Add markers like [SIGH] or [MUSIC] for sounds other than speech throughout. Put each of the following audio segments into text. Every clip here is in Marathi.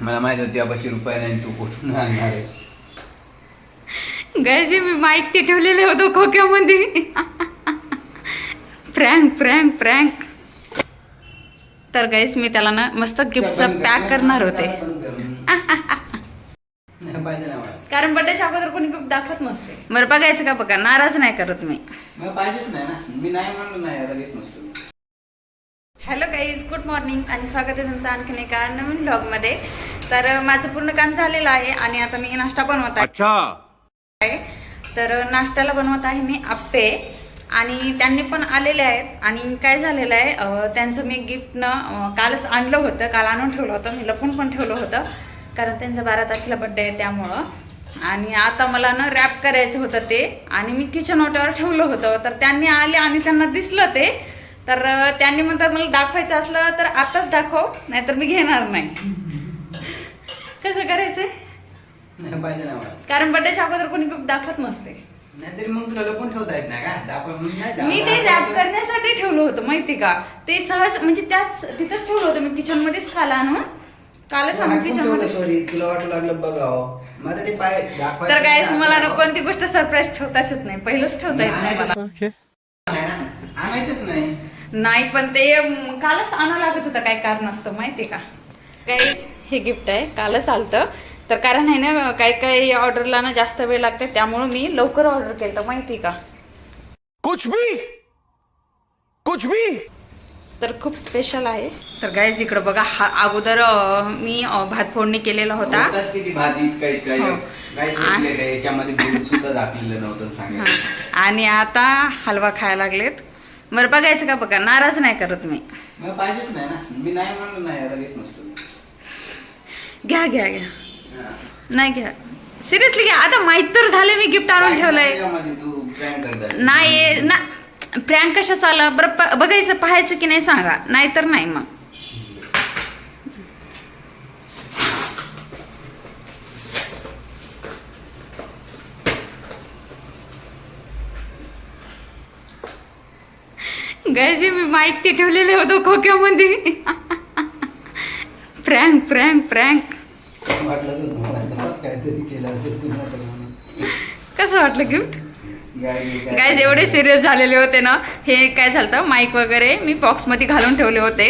मला माहीत होती अपाशी रुपये नाही तू कुठून आणणार आहे गायचे मी माईक ते ठेवलेले होतो खोक्यामध्ये. फ्रँक फ्रँक फ्रँक तर गाईस मी त्याला ना मस्त गिफ्टचं पॅक करणार होते. नाही पाहिजे ना मला कारण बड्डेच्या अगोदर कोणी गिफ्ट दाखवत नसते. बरं बघायचं का बघा? नाराज नाही करत मी. मला पाहिजेच नाही ना. मी नाही म्हणलो नाही आता घेत नसतो मी. हॅलो गाईज गुड मॉर्निंग आणि स्वागत आहे तुमचं आणखीन एका नवीन ब्लॉगमध्ये तर माझं पूर्ण काम झालेलं आहे आणि आता मी नाश्ता बनवत आहे. तर नाश्त्याला बनवत आहे मी आप्पे. आणि त्यांनी पण आलेले आहेत. आणि काय झालेलं आहे त्यांचं मी गिफ्ट न कालच आणलं होतं. काल आणून ठेवलं होतं. मी लपून पण ठेवलं होतं. कारण त्यांचा बारा तारखेला बड्डे आहे त्यामुळं. आणि आता मला ना रॅप करायचं होतं ते. आणि मी किचन ओट्यावर ठेवलं होतं. तर त्यांनी आले आणि त्यांना दिसलं ते. तर त्यांनी म्हणतात मला दाखवायचं असलं तर आताच दाखव नाहीतर मी घेणार नाही. कसं करायचं? नाही पाहिजे ना मला. कारण बड्डेच्या अगोदर कोणी गिफ्ट दाखवत नसते. नाहीतरी मग तुला लपून ठेवता येत नाही का? दाखव म्हणून नाही का? मी ते रॅप दाखवायचं. करण्यासाठी ठेवलं होतं माहिती का? ते सहज म्हणजे त्याच तिथंच ठेवलं होतं मी किचन मध्येच खाला आणून कालच आणून किचन ठेवलं, मध्ये सॉरी तुला वाटू लागलं बघावं. मग आता ते पाय दाखवायचं तर काय मला ना. कोणती गोष्ट सरप्राईज ठेवताच येत नाही. पहिलंच ठेवता येत नाही मला. ना, नाही पण ते कालच आणावं लागत होतं काय कारण असतं माहिती का? काहीच हे गिफ्ट आहे कालच आलतं. तर कारण आहे ना काही काही ऑर्डरला ना जास्त वेळ लागते त्यामुळं मी लवकर ऑर्डर केलं होतं माहिती का? कुछ भी? कुछ भी? तर खूप स्पेशल आहे. तर गायज इकडं बघा हा अगोदर अं, मी अं, भात फोडणी केलेला होता. होताच किती भात इतका इतका हो. काय आणि- प्लेट आहे याच्यामध्ये दूध सुद्धा दाखलेलं नव्हतं सांगा. हा. आणि आता हलवा खायला लागलेत. बरं बघायचं का बघा नाराज नाही करत मी. मला पाहिजेच नाही ना. मी नाही म्हणलो नाही आता घेत नसतो मी. घ्या घ्या घ्या. हा. नाही घ्या. सिरियसली घ्या. आता माहीत तर झाले मी गिफ्ट आणून काय ठेवलंय. त्याच्यामध्ये तू prank करत आहे. नाही ना. प्रँक कशाचा आला? बरं प- बघायचं पाहायचं की नाही सांगा. नाहीतर नाही मग गायचे मी माईक ते ठेवलेले होतो खोक्यामध्ये प्रँक प्रँक प्रँक वाटलं तर मला तेव्हाच काहीतरी केलं असेल तुला तर म्हणून. कसं वाटलं गिफ्ट गायज एवढे सिरियस झालेले होते ना हे काय झालं माईक वगैरे मी बॉक्समध्ये घालून ठेवले होते.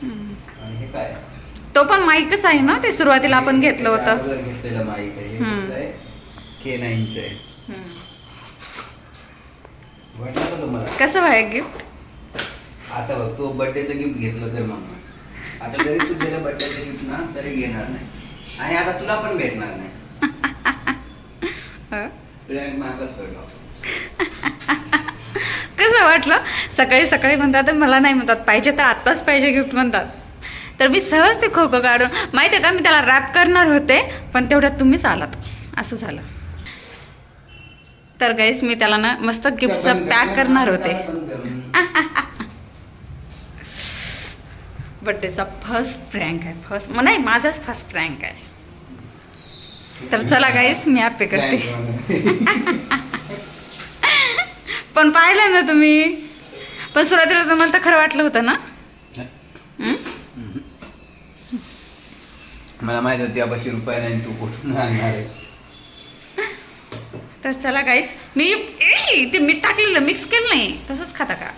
माईक तो पण माईकच आहे ना ते सुरुवातीला आपण घेतलं होतं अगोदर घेतलेलं माईक आहे हम्म. के नाईनचं आहे हम्म. वाटलं का तुम्हाला कसं आहे गिफ्ट आता बघ तू बर्थडेचं गिफ्ट घेतलं तर मग. आता जरी तू दिलं बर्थडेचं गिफ्ट ना तरी घेणार नाही. आणि आता तुला पण भेटणार नाही. प्रँक महागच पडलो कसं वाटलं? सकाळी सकाळी म्हणतात मला नाही म्हणतात पाहिजे तर आत्ताच पाहिजे गिफ्ट म्हणतात. तर मी सहज ते खोकं काढून माहिती आहे का मी त्याला रॅप करणार होते पण तेवढ्यात तुम्हीच आलात. असं झालं. तर गाईस मी त्याला ना मस्त गिफ्टचं पॅक करणार होते. बड्डेचा फर्स्ट प्रँक आहे फर्स्ट नाही माझाच फर्स्ट प्रँक आहे. तर चला गाईस मी ॲपे करते. [LAUGHS] पण पाहिलं ना तुम्ही? पण सुरुवातीला तुम्हाला तर खरं वाटलं होतं ना? मला माहीत होती रुपये नाही तू कुठून आणणार आहे? तर चला गाईस मी ए, ते मीठ टाकलेलं मिक्स केलं नाही. तसंच खाता का?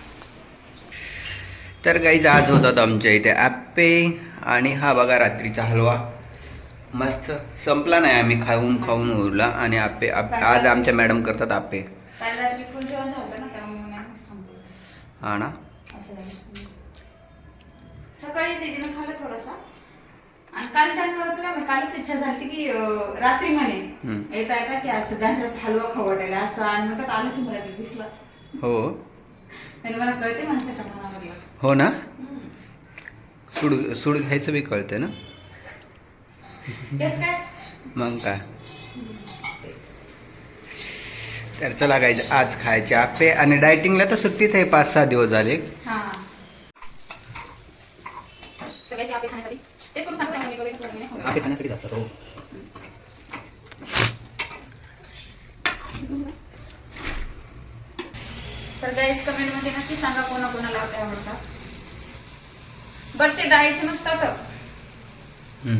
तर गाईज आज होतात आमच्या इथे ॲप्पे आणि हा बघा रात्रीचा हलवा. मस्त. संपला नाही आम्ही खाऊन खाऊन उरला आणि आप्पे आप- आज आमच्या मॅडम करतात आप्पे. काल रात्री फुल जेवण झालं ना त्यामुळे नाही संपलं. हा ना. सकाळी दीदीनं खाल्लं थोडंसं. आणि काल मी कालच इच्छा झाली की अं, रात्री म्हणे हम्म. येता येता की आज गाजराचा हलवा खवटायला असं. आणि म्हणतात आलं की मला ते दिसलंच. हो. आणि मला कळते माणसाच्या हो ना? सूड सूड घ्यायचं बी कळते ना? तेच काय? मग काय? तर चला गाईज आज खायचे आप्पे. आणि डायटिंगला तर सुट्टीच आहे पाच सहा दिवस झाले. हा सगळ्याची आपली खाण्यासाठी तेच करून सांगते आम्ही वगैरे सगळं नाही. आप्पे खाण्यासाठी असतात हो तर गाईज कमेंटमध्ये नक्की सांगा कोणा कोणाला आवडता. आवडतात बट ते डाळीचे नसतात.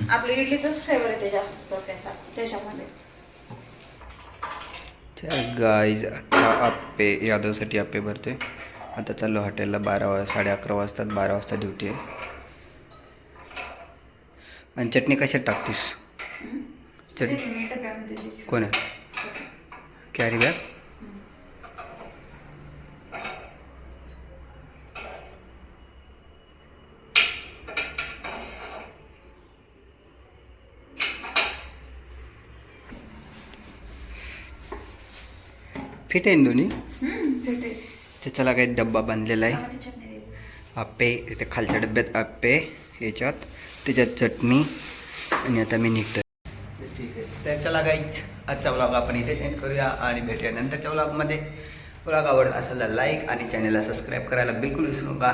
आपल्या इडलीचंच फ्लेवर येते जास्त त्याचा त्याच्यामध्ये. गाईज आता आप्पे यादवसाठी आप्पे भरते. आता चाललो हॉटेलला बारा वा साडे अकरा वाजतात बारा वाजता ड्युटी आहे. आणि चटणी कशात टाकतीस? चटणी. कोण आहे? कॅरी बॅग फिट आहे ना दोन्ही? हम्म, फेटे. त्याच्याला काही डब्बा बांधलेला आहे. आप्पे इथे खालच्या डब्यात आप्पे याच्यात त्याच्यात चटणी आणि आता मी निघतो ठीक आहे. तर चला गाईच आजचा व्लॉग आपण इथे एंड करूया आणि भेटूया नंतरच्या व्लॉगमध्ये व्लॉग आवडला असेल तर लाईक आणि चॅनलला सबस्क्राईब करायला बिलकुल विसरू नका.